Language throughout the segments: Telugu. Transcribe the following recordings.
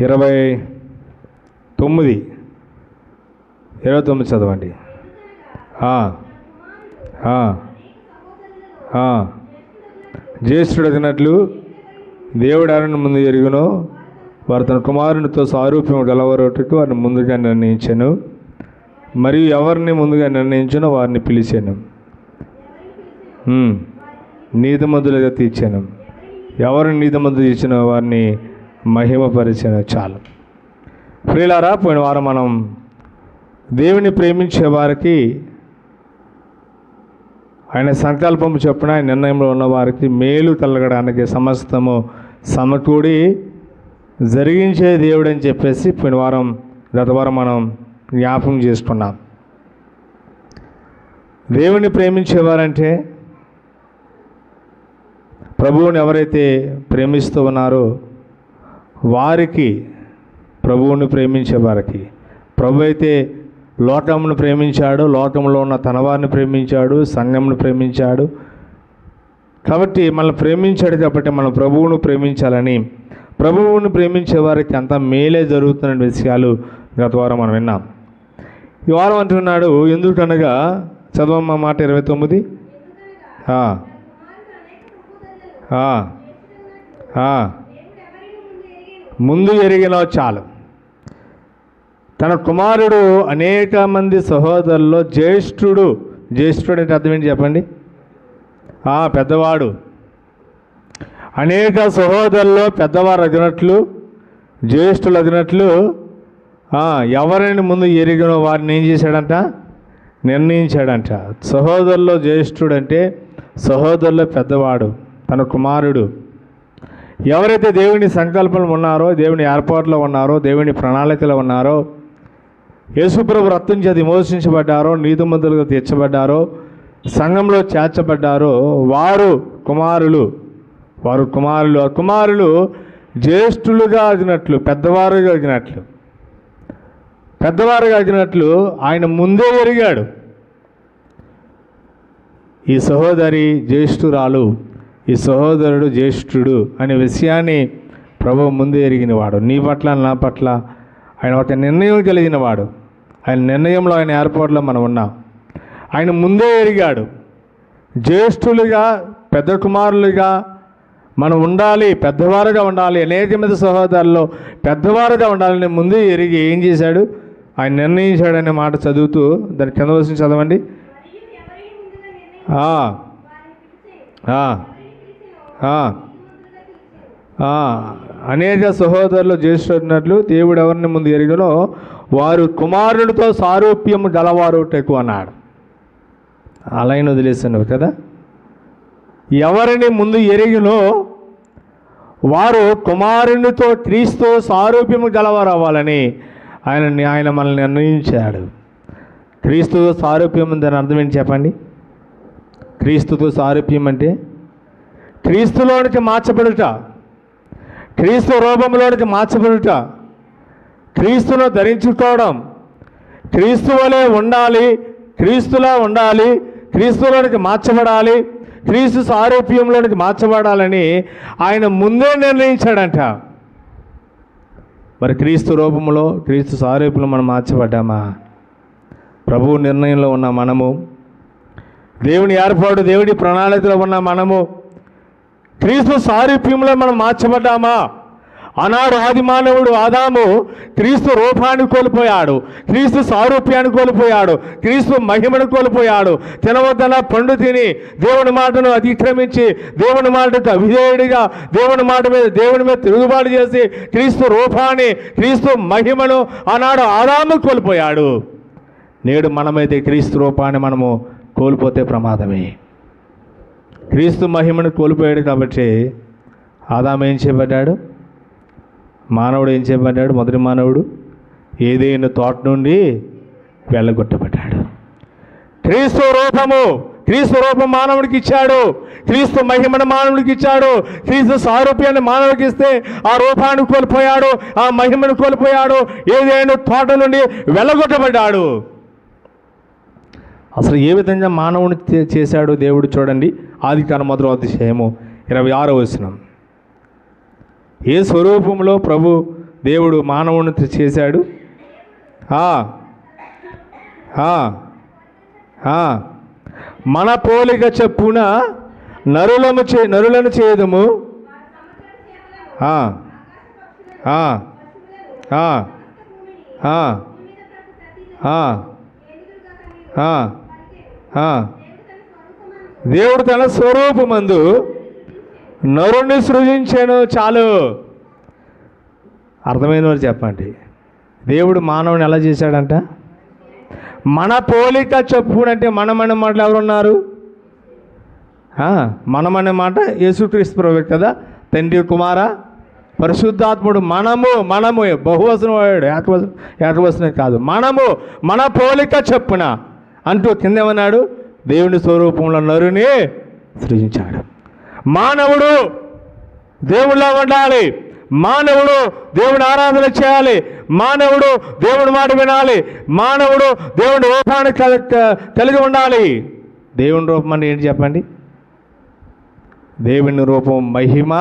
ఇరవై తొమ్మిది. ఇరవై తొమ్మిది చదవండి. జ్యేష్ఠుడు అదినట్లు దేవుడు ఎవరిని ముందు ఎరుగును వారు తన కుమారునితో సారూప్యం గలవరొట్టుకు వారిని ముందుగా నిర్ణయించాను. మరియు ఎవరిని ముందుగా నిర్ణయించానో వారిని పిలిచాను. ఉమ్. నీతిమంతులుగా తీర్చాను. ఎవరిని నీతిమంతులు తీర్చినో వారిని మహిమపరిచిన చాలు. ప్రియులారా పోయిన వారం మనం దేవుని ప్రేమించే వారికి ఆయన సంకల్పం చొప్పున ఆయన నిర్ణయంలో ఉన్న వారికి మేలు తలగడానికి సమస్తము సమకూడి జరిగించే దేవుడు అని చెప్పేసి పోయిన వారం గత వారం మనం జ్ఞాపకం చేసుకున్నాం. దేవుని ప్రేమించేవారంటే ప్రభువుని ఎవరైతే ప్రేమిస్తూ ఉన్నారో వారికి ప్రభువుని ప్రేమించే వారికి. ప్రభు అయితే లోకమును ప్రేమించాడు లోకంలో ఉన్న తనవారిని ప్రేమించాడు సంఘంను ప్రేమించాడు. కాబట్టి మనల్ని ప్రేమించాడు కాబట్టి మన ప్రభువును ప్రేమించాలని ప్రభువును ప్రేమించే వారికి అంత మేలే జరుగుతున్న విషయాలు గత వారం మనం విన్నాం. ఈ వారం అంటున్నాడు ఎందుకనగా చదవమ్మ మాట ఇరవై తొమ్మిది? ఆ, ఆ, ఆ. ముందు ఎరిగిన చాలు. తన కుమారుడు అనేక మంది సహోదరుల్లో జ్యేష్ఠుడు. జ్యేష్ఠుడు అంటే అర్థం ఏంటి చెప్పండి? ఆ, పెద్దవాడు. అనేక సహోదరుల్లో పెద్దవారు అదినట్లు జ్యేష్ఠులు అదినట్లు ఎవరైనా ఎవరిని ముందు ఎరిగిన వారిని ఏం చేశాడంట? నిర్ణయించాడంట. సహోదరుల్లో జ్యేష్ఠుడు అంటే సహోదరులో పెద్దవాడు తన కుమారుడు. ఎవరైతే దేవుని సంకల్పంలో ఉన్నారో దేవుని ఏర్పాట్లో ఉన్నారో దేవుని ప్రణాళికలో ఉన్నారో యేసుప్రభు రక్తం చేతి విమోచించబడ్డారో నీతిమంతులుగా తీర్చబడ్డారో సంఘంలో చేర్చబడ్డారో వారు కుమారులు. వారు కుమారులు. కుమారులు జ్యేష్ఠులుగా అడిగినట్లు పెద్దవారుగా అడిగినట్లు పెద్దవారుగా అడిగినట్లు ఆయన ముందే ఎరిగాడు. ఈ సహోదరి జ్యేష్ఠురాలు ఈ సహోదరుడు జ్యేష్ఠుడు అనే విషయాన్ని ప్రభు ముందే ఎరిగినవాడు. నీ పట్ల నా పట్ల ఆయన ఒక నిర్ణయం కలిగిన వాడు ఆయన నిర్ణయంలో ఆయన ఏర్పాట్లో మనం ఉన్నాం. ఆయన ముందే ఎరిగాడు. జ్యేష్ఠులుగా పెద్ద కుమారులుగా మనం ఉండాలి పెద్దవారుగా ఉండాలి అనేక మంది సహోదరులు పెద్దవారుగా ఉండాలని ముందే ఎరిగి ఏం చేశాడు? ఆయన నిర్ణయించాడనే మాట చదువుతూ దాని కింద చదవండి. అనేక సహోదరులు చేస్తున్నట్లు దేవుడు ఎవరిని ముందు ఎరిగినో వారు కుమారుడితో సారూప్యం గలవారు ఎక్కువ అన్నాడు అలాగే వదిలేసాను కదా? ఎవరిని ముందు ఎరిగినో వారు కుమారునితో క్రీస్తు సారూప్యము గలవారు అవ్వాలని ఆయన ఆయన మనల్ని నిర్ణయించాడు క్రీస్తుతో సారూప్యం దాని అర్థం ఏంటి చెప్పండి? క్రీస్తుతో సారూప్యం అంటే క్రీస్తులోనికి మార్చబడుట క్రీస్తు రూపంలోనికి మార్చబడుట క్రీస్తును ధరించుకోవడం క్రీస్తు వలె ఉండాలి క్రీస్తులా ఉండాలి క్రీస్తులోనికి మార్చబడాలి క్రీస్తు సారూప్యంలోనికి మార్చబడాలని ఆయన ముందే నిర్ణయించాడంట. మరి క్రీస్తు రూపంలో క్రీస్తు సారూప్యంలో మనం మార్చబడ్డామా? ప్రభువు నిర్ణయంలో ఉన్న మనము దేవుని ఏర్పాటు దేవుడి ప్రణాళికలో ఉన్న మనము క్రీస్తు సారూప్యంలో మనం మార్చబడ్డామా? ఆనాడు ఆది మానవుడు ఆదాము క్రీస్తు రూపాన్ని కోల్పోయాడు క్రీస్తు సారూప్యాన్ని కోల్పోయాడు క్రీస్తు మహిమను కోల్పోయాడు. తినవద్దన పండు తిని దేవుని మాటను అతిక్రమించి దేవుని మాటకు అవిధేయుడిగా దేవుని మాట మీద దేవుని మీద తిరుగుబాటు చేసి క్రీస్తు రూపాన్ని క్రీస్తు మహిమను ఆనాడు ఆదాము కోల్పోయాడు. నేడు మనమైతే క్రీస్తు రూపాన్ని మనము కోల్పోతే ప్రమాదమే. క్రీస్తు మహిమను కోల్పోయాడు కాబట్టి ఆదాము ఏం చేయబడ్డాడు? మానవుడు ఏం చేయబడ్డాడు? మొదటి మానవుడు ఏదైనా తోట నుండి వెళ్ళగొట్టబడ్డాడు. క్రీస్తు రూపము క్రీస్తు రూపం మానవుడికి ఇచ్చాడు. క్రీస్తు మహిమను మానవుడికి ఇచ్చాడు. క్రీస్తు సారూప్యాన్ని మానవుడికి ఇస్తే ఆ రూపాన్ని కోల్పోయాడు ఆ మహిమను కోల్పోయాడు ఏదైనా తోట నుండి వెళ్ళగొట్టబడ్డాడు. అసలు ఏ విధంగా మానవుని చేశాడో చేశాడు దేవుడు చూడండి. ఆది కాలం మొదలు అతిశయము ఇరవై ఆరో వచనం. ఏ స్వరూపంలో ప్రభు దేవుడు మానవుని చేశాడు? మన పోలిక చెప్పున నరులము చే నరులను చేయదము? ఆ. దేవుడు తన స్వరూపమందు నరుణ్ణి సృజించాను చాలు. అర్థమైన వారు చెప్పండి. దేవుడు మానవుని ఎలా చేశాడంట? మన పోలిక చెప్పుడంటే మనమనే మాటలు ఎవరున్నారు? మనమనే మాట యేసుక్రీస్తు ప్రభు కదా? తండ్రి కుమార పరిశుద్ధాత్ముడు మనము మనము. బహువసనం వాడు కాదు. మనము మన పోలిక చెప్పున అంటూ కిందేమన్నాడు దేవుని స్వరూపంలో నరుని సృజించాడు. మానవుడు దేవుళ్ళ ఉండాలి మానవుడు దేవుని ఆరాధన చేయాలి. మానవుడు దేవుని మాట వినాలి. మానవుడు దేవుని రూపాన్ని కలిగి ఉండాలి. దేవుని రూపం అంటే ఏంటి చెప్పండి? దేవుని రూపం మహిమ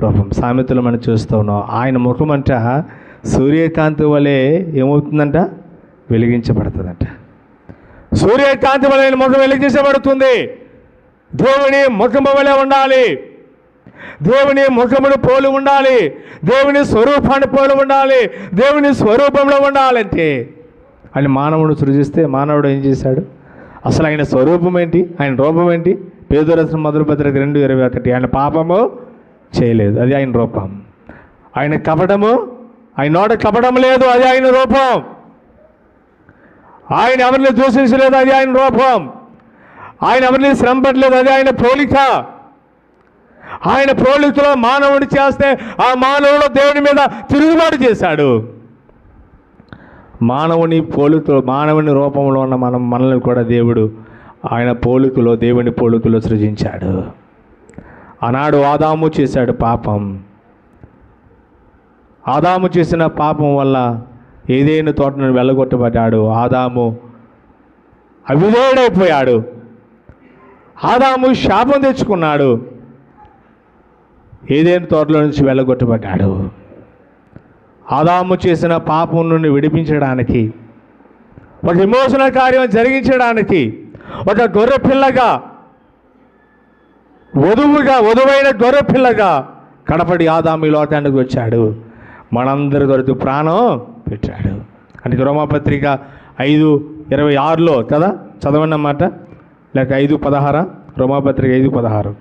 రూపం సామెతలు మనం చూస్తూ ఉన్నాం. ఆయన ముఖమంట సూర్యకాంతి వలె ఏమవుతుందంట? వెలిగించబడుతుందంట. సూర్యకాంతి వలె ఆయన ముఖం వెలిగించబడుతుంది దేవుని ముఖము వలె ఉండాలి. దేవుని ముఖమును పోలి ఉండాలి. దేవుని స్వరూపాన్ని పోలి ఉండాలి. దేవుని స్వరూపంలో ఉండాలంటే ఆయన మానవుడు సృజిస్తే మానవుడు ఏం చేశాడు? అసలు ఆయన స్వరూపం ఏంటి? ఆయన రూపం ఏంటి? పేదరసం మొదలు పత్రిక రెండు ఇరవై ఒకటి. ఆయన పాపము చేయలేదు. అది ఆయన రూపం. ఆయన కపటము ఆయన నోట కపటం లేదు. అది ఆయన రూపం. ఆయన ఎవరిని దూషించలేదు అది ఆయన రూపం. ఆయన ఎవరిని శ్రమ పడలేదు అది ఆయన పోలిక. ఆయన పోలికలో మానవుడు చేస్తే ఆ మానవుడు దేవుని మీద తిరుగుబాటు చేశాడు. మానవుని పోలికలో మానవుని రూపంలో ఉన్న మనం మనల్ని కూడా దేవుడు ఆయన పోలికలో దేవుని పోలికలో సృజించాడు. ఆనాడు ఆదాము చేశాడు పాపం. ఆదాము చేసిన పాపం వల్ల ఏదైనా తోటను వెళ్ళగొట్టబడ్డాడు? ఆదాము అవిధేయుడైపోయాడు ఆదాము శాపం తెచ్చుకున్నాడు. ఏదైనా తోటలో నుంచి వెళ్ళగొట్టబడ్డాడు? ఆదాము చేసిన పాపం నుండి విడిపించడానికి ఒక విమోచన కార్యం జరిగించడానికి ఒక గొర్రె పిల్లగా వధువుగా వధువైన గొర్రె పిల్లగా కడపడి ఆదాము ఈ లోకానికి వచ్చాడు. మనందరి దొరికి ప్రాణం పెట్టాడు. అంటే రోమాపత్రిక ఐదు ఇరవై ఆరులో కదా? చదవండి అన్నమాట. లేక ఐదు పదహారా? రోమాపత్రిక ఐదు పదహారు.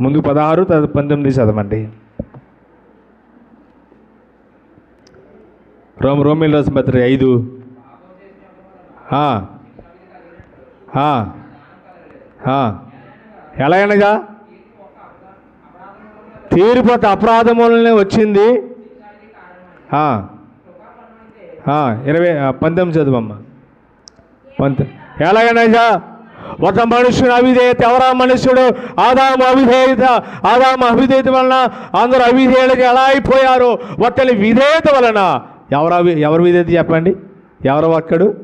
ముందు పదహారు తర్వాత పంతొమ్మిది చదవండి. రోమ్ రోమిల్ రాసిన పత్రిక ఐదు. ఎలాగనగా తీరిపోతే ఆ. ఎలా అపరాధములనే వచ్చింది. ఇరవై పంతొమ్మిది చదువమ్మ. పంత ఎలాగనగా ఒక మనుషుని అవిధేయత ఎవరా మనుషుడు ఆదాము అవిధేయత ఆదాము అవిధేయత వలన అందరూ అవిధేయులకు ఎలా అయిపోయారు? ఒకరి విధేయత వలన. ఎవరు అవి ఎవరు విధేయత చెప్పండి? ఎవరు ఒక్కడు?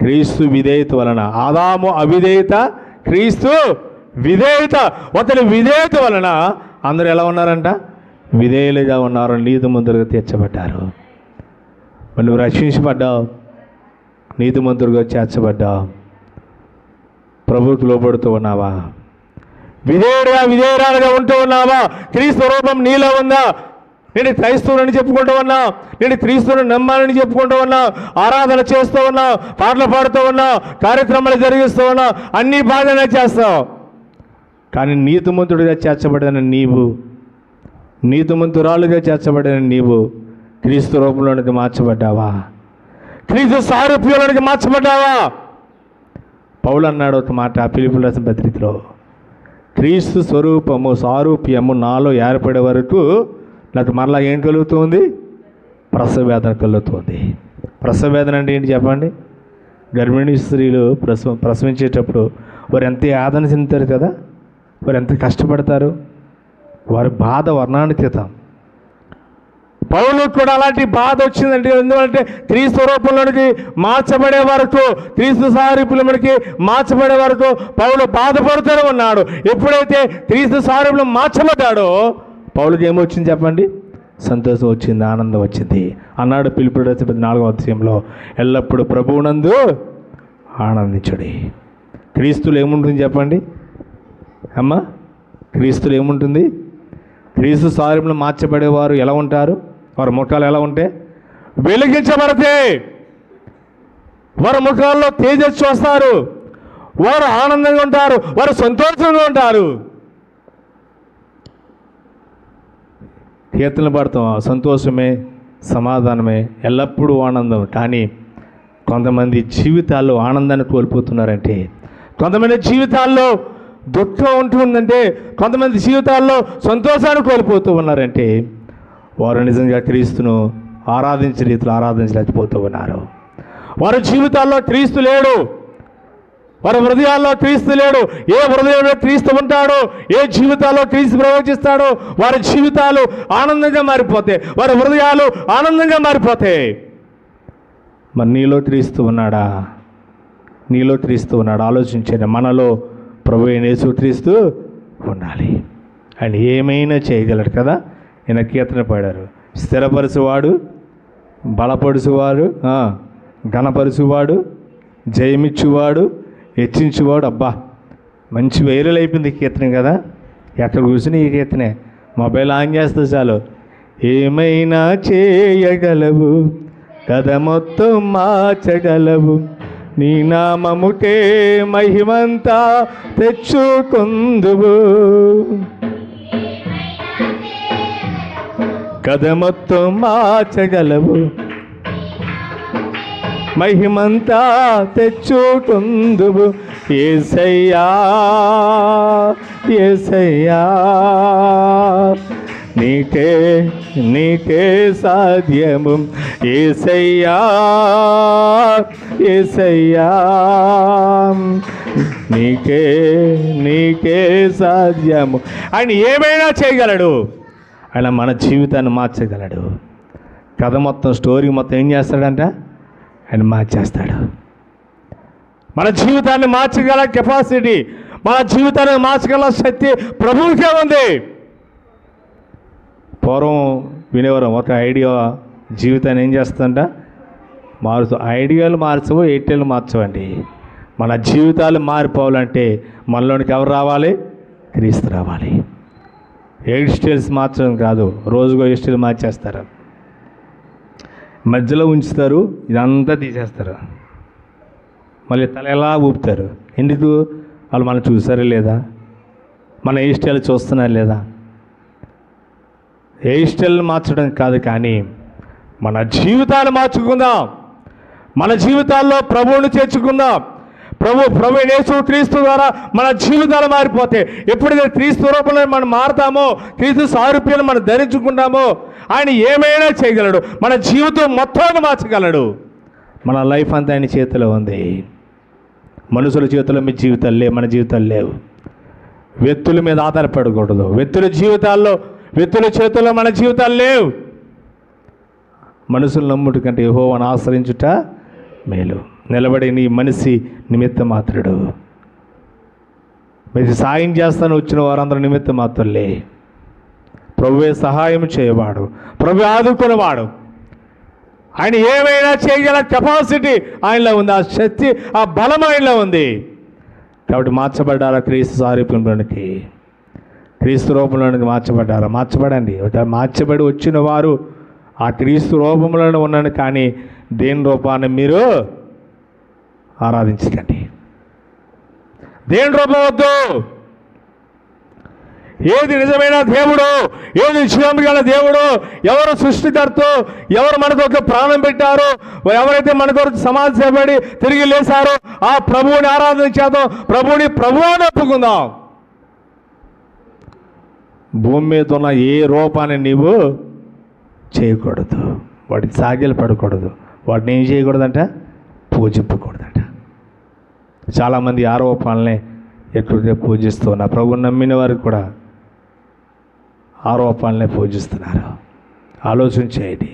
క్రీస్తు విధేయత వలన. ఆదాము అవిధేయత క్రీస్తు విధేయత. ఒకరి విధేయత వలన అందరూ ఎలా ఉన్నారంట? విధేయులుగా ఉన్నారు నీతి ముందరగా తీర్చబడ్డారు. మరి నువ్వు రక్షించబడ్డావు. నీతిమంతుడిగా చేర్చబడ్డావు. ప్రభువుకు లోబడుతూ ఉన్నావా? విధేయుడిగా విధేయురాలుగా ఉంటూ ఉన్నావా? క్రీస్తు రూపం నీలో ఉందా? నేను క్రైస్తవుని చెప్పుకుంటూ ఉన్నా. నేను క్రీస్తుని నమ్మాలని చెప్పుకుంటూ ఉన్నా. ఆరాధన చేస్తూ ఉన్నా. పాటలు పాడుతూ ఉన్నా. కార్యక్రమాలు జరిగిస్తూ ఉన్నా. అన్నీ బాగానే చేస్తావు. కానీ నీతిమంతుడిగా చేర్చబడిన నీవు నీతిమంతురాలుగా చేర్చబడిన నీవు క్రీస్తు రూపంలోనికి మార్చబడ్డావా? క్రీస్తు సారూప్యంలోనికి మార్చబడ్డావా? పౌలు అన్నాడు ఒక మాట పిలుపుల పత్రికలో క్రీస్తు స్వరూపము సారూప్యము నాలో ఏర్పడే వరకు నాకు మరలా ఏం కలుగుతుంది? ప్రసవేదన కలుగుతుంది. ప్రసవేదన అంటే ఏంటి చెప్పండి? గర్భిణీ స్త్రీలు ప్రసవ ప్రసవించేటప్పుడు వారు ఎంత యాదన చెందుతారు కదా? వారు ఎంత కష్టపడతారు? వారి బాధ వర్ణానుతీతం పౌలకు కూడా అలాంటి బాధ వచ్చిందంటే ఎందుకంటే క్రీస్తు రూపంలోనికి మార్చబడే వరకు క్రీస్తు సారూపులకి మార్చబడే వరకు పౌలు బాధపడుతూనే ఉన్నాడు. ఎప్పుడైతే క్రీస్తు సారూపులు మార్చబడ్డాడో పౌలకి ఏమొచ్చింది చెప్పండి? సంతోషం వచ్చింది ఆనందం వచ్చింది. అన్నాడు పిలుపుడు నాలుగవ అధ్యాయంలో ఎల్లప్పుడూ ప్రభువునందు ఆనందించుడి. క్రీస్తులు ఏముంటుంది చెప్పండి? అమ్మ క్రీస్తులు ఏముంటుంది? క్రీస్తు సారంలో మార్చబడేవారు ఎలా ఉంటారు? వారి ముఖాలు ఎలా ఉంటే? వెలిగించబడితే వారి ముఖాల్లో తేజస్సు వస్తారు. వారు ఆనందంగా ఉంటారు. వారు సంతోషంగా ఉంటారు. కీర్తనలు పడతాం. సంతోషమే సమాధానమే ఎల్లప్పుడూ ఆనందం. కానీ కొంతమంది జీవితాల్లో ఆనందాన్ని కోల్పోతున్నారంటే కొంతమంది జీవితాల్లో దుఃఖం ఉంటుందంటే కొంతమంది జీవితాల్లో సంతోషాన్ని కోల్పోతూ ఉన్నారంటే వారు నిజంగా క్రీస్తును ఆరాధించే రీతిలో ఆరాధించలేకపోతూ ఉన్నారు వారి జీవితాల్లో క్రీస్తు లేడు. వారి హృదయాల్లో క్రీస్తు లేడు. ఏ హృదయంలో క్రీస్తు ఉంటాడో ఏ జీవితాల్లో క్రీస్తు ప్రవచిస్తాడో వారి జీవితాలు ఆనందంగా మారిపోతాయి. వారి హృదయాలు ఆనందంగా మారిపోతాయి. మరి నీలో క్రీస్తు ఉన్నాడా? నీలో క్రీస్తు ఉన్నాడు? ఆలోచించండి. మనలో ప్రభు అయిన యేసు క్రీస్తు ఉండాలి. ఆయన ఏమైనా చేయగలడు కదా? ఈయన కీర్తన పాడారు స్థిరపరచువాడు బలపరుచువాడు ఘనపరుచువాడు జయమిచ్చువాడు హెచ్చించువాడు అబ్బా మంచి వైరల్ అయిపోయింది కీర్తన కదా. ఎక్కడ కూర్చుని ఈ కీర్తనే? మొబైల్ ఆన్ చేస్తే చాలు. ఏమైనా చేయగలవు? కథ మొత్తం మార్చగలవు? నీ నామముకే మహిమంతా తెచ్చుకుందువు. కథ మొత్తం మార్చగలవు. మహిమంతా తెచ్చుకుందువు. ఏసయ్యా ఏసయ్యా నీకే నీకే సాధ్యము. ఏసయ్యా ఏసయ్యా నీకే నీకే సాధ్యము. ఆయన ఏమైనా చేయగలడు? ఆయన మన జీవితాన్ని మార్చగలడు. కథ మొత్తం స్టోరీ మొత్తం ఏం చేస్తాడంట? ఆయన మార్చేస్తాడు. మన జీవితాన్ని మార్చగల కెపాసిటీ మన జీవితాన్ని మార్చగల శక్తి ప్రభువుకే ఉంది. పూర్వం వినేవారు ఒక ఐడియా జీవితాన్ని ఏం చేస్తుందంట? మారుతూ ఐడియాలు మార్చవు ఎయిర్టెల్ మార్చవండి. మన జీవితాలు మారిపోవాలంటే మనలోనికి ఎవరు రావాలి? క్రీస్తు రావాలి. హెయిర్ స్టైల్స్ మార్చడం కాదు రోజుకో హెయిర్ స్టైల్ మార్చేస్తారు. మధ్యలో ఉంచుతారు ఇదంతా తీసేస్తారు. మళ్ళీ తల ఎలా ఊపుతారు? ఎందుకు? వాళ్ళు మనం చూసారా లేదా? మన హెయిర్ స్టైల్ చూస్తున్నారా లేదా? హెయిర్ స్టైల్ మార్చడం కాదు కానీ మన జీవితాలు మార్చుకుందాం. మన జీవితాల్లో ప్రభువుని చేర్చుకుందాం. ప్రభు ప్రభు యేసు క్రీస్తు ద్వారా మన జీవితాలు మారిపోతాయి. ఎప్పుడైతే క్రీస్తు రూపంలో మనం మారుతామో క్రీస్తు సారూప్యాన్ని మనం ధరించుకుంటామో ఆయన ఏమైనా చేయగలడు. మన జీవితం మొత్తాన్ని మార్చగలడు. మన లైఫ్ అంతా ఆయన చేతిలో ఉంది. మనుషుల చేతిలో మీ జీవితాలు లేవు మన జీవితాలు లేవు. వ్యక్తుల మీద ఆధారపడకూడదు. వ్యక్తుల జీవితాల్లో వ్యక్తుల చేతుల్లో మన జీవితాలు లేవు. మనుషులు నమ్ముట కంటే యెహోవాను ఆశ్రయించుట మేలు. నిలబడి నీ మనిషి నిమిత్త మాత్రుడు. మీరు సాయం చేస్తాను వచ్చిన వారందరూ నిమిత్త మాత్రులే. ప్రభువే సహాయం చేయవాడు. ప్రభు ఆదుకునేవాడు. ఆయన ఏమైనా చేయగల కెపాసిటీ ఆయనలో ఉంది. ఆ శక్తి ఆ బలం ఆయనలో ఉంది. కాబట్టి మార్చబడ్డారా క్రీస్తు సారూప్యంలోనికి? క్రీస్తు రూపంలోనికి మార్చబడ్డారా? మార్చబడండి. మార్చబడి వచ్చిన వారు ఆ క్రీస్తు రూపంలోనే ఉన్నాను కానీ దేని రూపాన్ని మీరు ఆరాధించకండి. దేని రూపం వద్దు. ఏది నిజమైన దేవుడు ఏది జీవం గల దేవుడు ఎవరు సృష్టికర్త ఎవరు మనతో ప్రాణం పెట్టారో ఎవరైతే మన కొరకు సమాజ సేపడి తిరిగి లేచారో ఆ ప్రభువుని ఆరాధన చేద్దాం. ప్రభువుని ప్రభు అని ఒప్పుకుందాం. భూమి మీద ఉన్న ఏ రూపాన్ని నీవు చేయకూడదు. వాటికి సాగిలు పడకూడదు వాటిని ఏం చేయకూడదంట? పూజింపకూడదు. చాలామంది ఆరోపణలనే ఎక్కువగా పూజిస్తున్నారు ప్రభు నమ్మిన వారు కూడా ఆరోపణలనే పూజిస్తున్నారు. ఆలోచన చేయండి.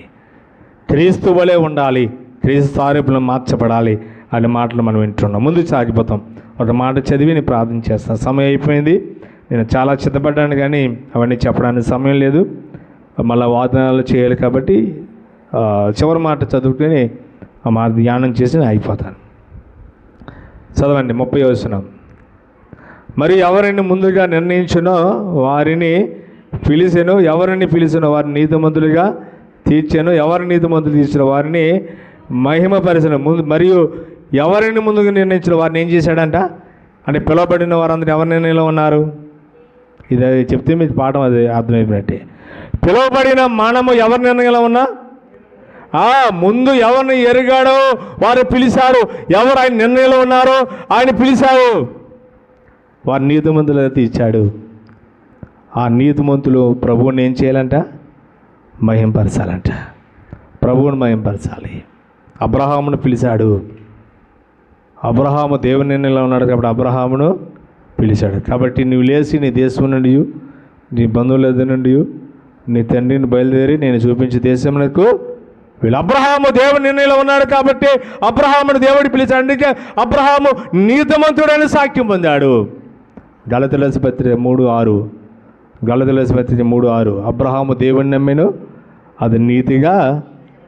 క్రీస్తు వలె ఉండాలి క్రీస్తు సారూపులను మార్చబడాలి అనే మాటలు మనం వింటున్నాం. ముందు సాగిపోతాం. ఒక మాట చదివి నేను ప్రార్థన చేస్తాను సమయం అయిపోయింది. నేను చాలా చిత్తపడ్డాను కానీ అవన్నీ చెప్పడానికి సమయం లేదు. మళ్ళీ వాదనాలు చేయాలి కాబట్టి చివరి మాట చదువుకొని మా ధ్యానం చేసి నేను అయిపోతాను. చదవండి ముప్పై వచనం. మరి ఎవరిని ముందుగా నిర్ణయించునో వారిని పిలిచెను ఎవరిని పిలిచినో వారిని నీతిమంతులుగా తీర్చాను ఎవరి నీతిమంతులు తీర్చిన వారిని మహిమపరిచిన. ముందు మరియు ఎవరిని ముందుగా నిర్ణయించిన వారిని ఏం చేశాడంట? అంటే పిలువబడిన వారందరూ ఎవరి నిర్ణయంలో ఉన్నారు? ఇది అది చెప్తే మీకు పాఠం అది అర్థమైపోయినట్టే. పిలువబడిన మనము ఎవరి నిర్ణయంలో ఉన్నా? ముందు ఎవరిని ఎరిగాడో వారు పిలిచారు. ఎవరు ఆయన నిర్ణయంలో ఉన్నారో ఆయన పిలిచారు. వారి నీతిమంతులుగా తీర్చాడు. ఆ నీతిమంతులు ప్రభువుని ఏం చేయాలంట? మహింపరచాలంట. ప్రభువుని మహింపరచాలి. అబ్రహామును పిలిచాడు. అబ్రహాము దేవుని నిర్ణయంలో ఉన్నాడు కాబట్టి అబ్రహామును పిలిచాడు. కాబట్టి నువ్వు లేచి నీ దేశం నుండి నీ బంధువుల నుండి నీ తండ్రిని బయలుదేరి నేను చూపించే దేశమునకు వీళ్ళు అబ్రహాము దేవుని నిర్ణయంలో ఉన్నాడు కాబట్టి అబ్రహామును దేవుడు పిలిచాడు. అందుకే అబ్రహాము నీతమంతుడని సాక్ష్యం పొందాడు. గలతులసి పత్రిక మూడు ఆరు. గలతులసి పత్రిక మూడు ఆరు. అబ్రహాము దేవుని నమ్మెను అది నీతిగా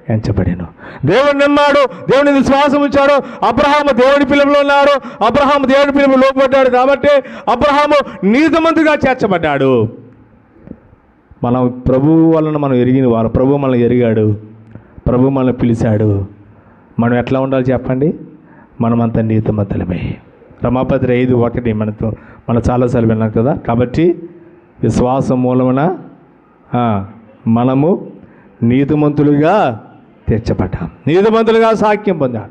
ఎంచబడాను. దేవుడు నమ్మాడు దేవుని విశ్వాసం ఉంచాడు. అబ్రహాము దేవుడి పిలుపులో ఉన్నారు. అబ్రహాము దేవుడి పిలుపు లోపడ్డాడు కాబట్టి అబ్రహాము నీతిమంతుగా చేర్చబడ్డాడు. మనం ప్రభువు వలన మనం ఎరిగిన వారు ప్రభు మనల్ని ఎరిగాడు. ప్రభు మనల్ని పిలిచాడు. మనం ఎట్లా ఉండాలి చెప్పండి? మనమంతా నీతిమంతులమే. రమాపత్రి ఐదు ఒకటి మనతో మనం చాలాసార్లు విన్నాం కదా? కాబట్టి విశ్వాసం మూలమున మనము నీతిమంతులుగా తీర్చబడ్డాం. నీతిమంతులుగా సాక్ష్యం పొందాం.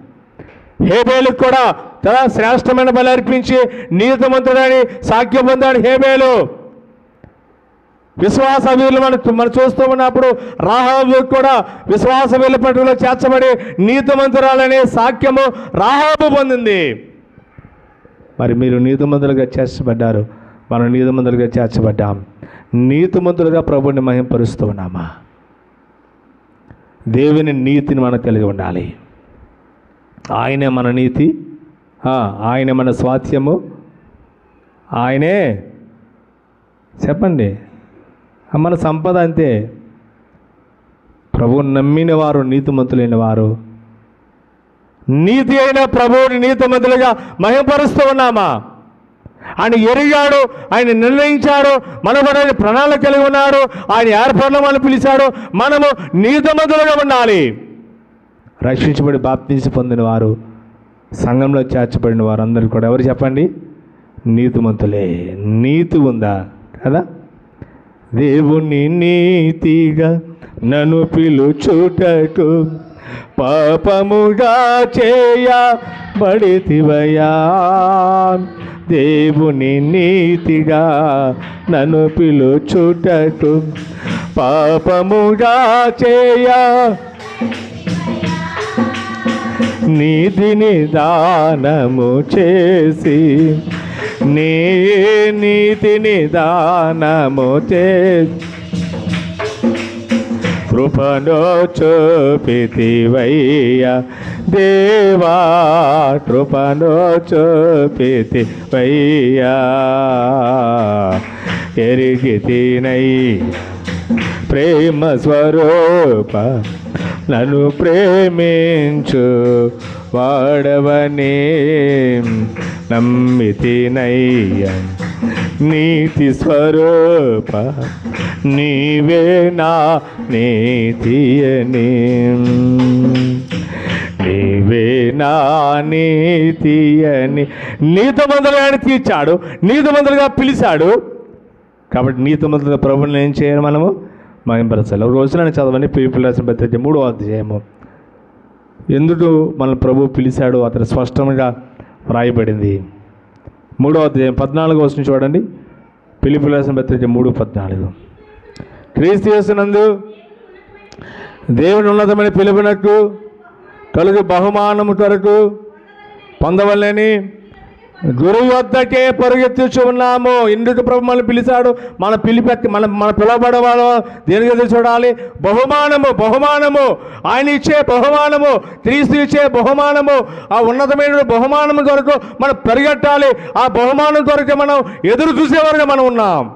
హేబేలుకు కూడా చాలా శ్రేష్టమైన బలి అర్పించి నీతిమంతుడని సాక్ష్యం పొందాడు హేబేలు. విశ్వాస వీరులు మనం మనం చూస్తూ ఉన్నప్పుడు రాహాబు కూడా విశ్వాస వీళ్ళ పట్టులో చేర్చబడి నీతిమంతురాలనే సాక్ష్యము రాహాబు పొందింది. మరి మీరు నీతిమంతులుగా చేర్చబడ్డారు. మనం నీతిమంతులుగా చేర్చబడ్డాం. నీతిమంతులుగా ప్రభుని మహింపరుస్తూ ఉన్నామా? దేవుని నీతిని మనం కలిగి ఉండాలి. ఆయనే మన నీతి. ఆయన ఆయనే మన స్వాస్థ్యము ఆయనే చెప్పండి. మన సంపద అంతే ప్రభువు నమ్మిన వారు నీతిమంతులైన వారు నీతి అయిన ప్రభువుని నీతిమంతులుగా మహిమపరుస్తూ ఉన్నామా? ఆయన ఎరిగాడు ఆయన నిర్ణయించాడు మనం ప్రణాళిక కలిగి ఉన్నాడు ఆయన ఏర్పడడం మనం పిలిచాడు మనము నీతిమంతులుగా ఉండాలి. రక్షించబడి బాప్తించి పొందిన వారు సంఘంలో చేర్చబడిన వారు కూడా ఎవరు చెప్పండి? నీతిమంతులే. నీతి ఉందా? కదా? దేవుని నీతిగా నన్ను పిలుచుటకు పాపముగా చేయబడితివయా దేవుని నీతిగా నన్ను పిలుచుటకు పాపముగా చేయ. నీతిని దానము చేసి నీ నీతిని దానము చే కృపను చూపితివయ్యా. దేవా కృపను చూపితివయ్యా. ఎరిగి తినై ప్రేమ స్వరూప నన్ను ప్రేమించు. వాడవనే నమ్మితినయ్య. నీతి స్వరూప నీవే నా నీతియని. నీవే నా నీతియని. నీతమంతులుగా ఆయన తీర్చాడు నీతమంతులుగా పిలిచాడు. కాబట్టి నీతిమంతులుగా ప్రభుని ఏం చేయాలి మనము? మహింపరచాలి. ఒక రోజున చదవని పీపుల్ రాసిన పత్రిక మూడో అధ్యాయము. ఎందుకు మన ప్రభు పిలిచాడు అతను స్పష్టంగా వ్రాయబడింది. మూడవ అధ్యాయం పద్నాలుగు వచ్చిన చూడండి. పిలిపిలాసిన పత్రిక మూడు పద్నాలుగు. క్రీస్తు చేస్తున్నందు దేవుని ఉన్నతమైన పిలుపునకు కలుగు బహుమానము కొరకు పొందవల్లని గురువు వద్దకే పరుగెత్తుచు ఉన్నాము. ఎందుకు ప్రభు మనల్ని పిలిచాడు. మన పిలిపెత్తి మన మన పిలవబడవాడు దేనికి ఎదురు చూడాలి? బహుమానము బహుమానము. ఆయన ఇచ్చే బహుమానము క్రీస్తు ఇచ్చే బహుమానము. ఆ ఉన్నతమైన బహుమానము కొరకు మనం పరిగెట్టాలి. ఆ బహుమానం కొరకు మనం ఎదురు చూసేవారుగా మనం ఉన్నాం.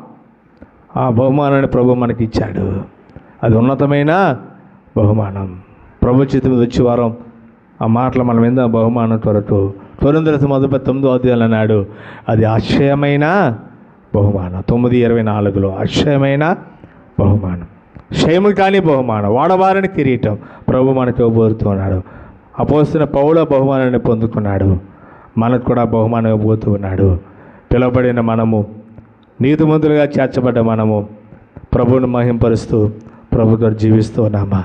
ఆ బహుమానాన్ని ప్రభు మనకి ఇచ్చాడు. అది ఉన్నతమైన బహుమానం. ప్రభు చేతి మీద వచ్చే వారం ఆ మాటలు మనం ఎంత బహుమానం కొరకు త్వరందరత మొదటి తొమ్మిదో అధ్యాయులు అన్నాడు అది అక్షయమైన బహుమానం. తొమ్మిది ఇరవై నాలుగులో అక్షయమైన బహుమానం. క్షయము కాని బహుమానం. వాడవారని కిరీటం. ప్రభు మనకు ఇవ్వబోతున్నాడు అపోస్తున్న పౌల బహుమానాన్ని పొందుకున్నాడు. మనకు కూడా బహుమానం ఇవ్వబోతూ ఉన్నాడు. పిలువబడిన మనము నీతిమంతులుగా చేర్చబడ్డ మనము ప్రభువుని మహింపరుస్తూ ప్రభుతో జీవిస్తూ ఉన్నామా?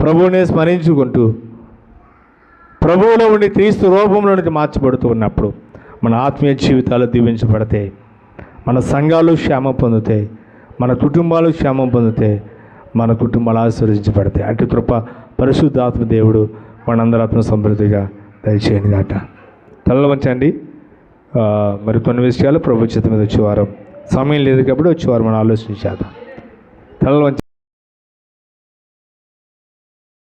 ప్రభువుని స్మరించుకుంటూ ప్రభువులో ఉండి క్రీస్తు రూపంలో మార్చబడుతూ ఉన్నప్పుడు మన ఆత్మీయ జీవితాలు దీవించబడతాయి మన సంఘాలు క్షేమం పొందుతాయి మన కుటుంబాలు క్షేమం పొందుతాయి మన కుటుంబాలు ఆశీర్వదించబడతాయి అటు కృప పరిశుద్ధాత్మ దేవుడు మనందరాత్మ సమృద్ధిగా దయచేయండి దాట తలలో వంచండి. మరి కొన్ని విషయాలు ప్రభుత్వం మీద వచ్చేవారం. సమయం లేదు కాబట్టి వచ్చేవారు మనం ఆలోచించేద్దాం తలలో